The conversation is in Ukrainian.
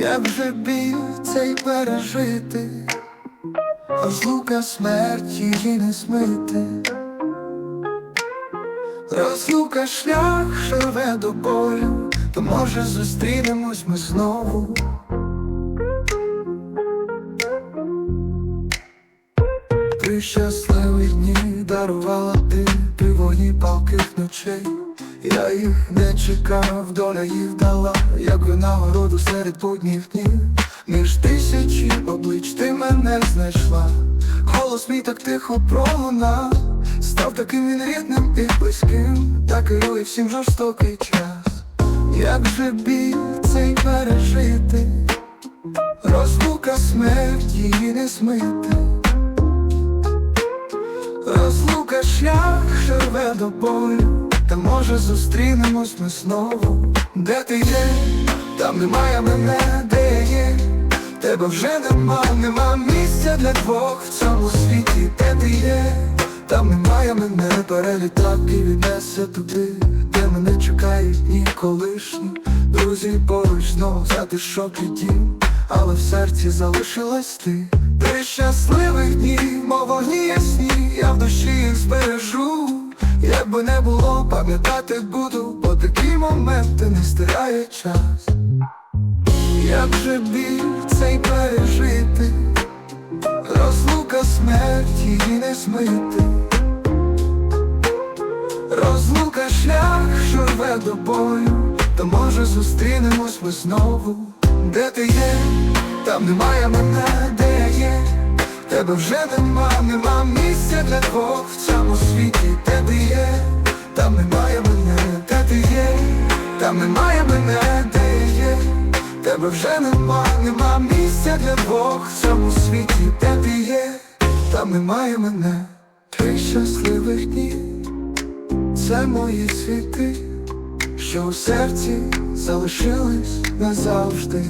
Як же біль цей пережити, розлука смерті її не смити, розлука шлях живе до болю, то може зустрінемось ми знову. Три щасливі дні дарувала ти тривожні палких ночей. Я їх не чекав, доля їх дала, як винагороду серед будніх днів. Між тисячі облич ти мене знайшла. Голос мій так тихо пролунав, став таким він рідним і близьким, та керує всім жорстокий час. Як же біль цей пережити, розлука смерть її не смити. Розлука шлях живе до болю, та може зустрінемось ми знову. Де ти є, там немає мене, де я є. Тебе вже нема, нема місця для двох в цьому світі, де ти є, там немає мене, перелітак і віднесе туди, де мене чекають дні. Друзі поруч знов затишок і дім, але в серці залишилась ти. Три щасливих дні, мов вогні ясні, я в душі їх збережу. Якби не було, пам'ятати буду, бо такі моменти не стирає час. Як же біль цей пережити, розлука смерті її не змити, розлука шлях, що рве до бою, то може зустрінемось ми знову. Де ти є, там немає мене, де я є, тебе вже нема, нема місця для двох в цьому світі, де ти є, Тебе вже нема, нема місця для двох в цьому світі, де ти є, там немає мене, три щасливих дні, це мої світи, що у серці залишились назавжди.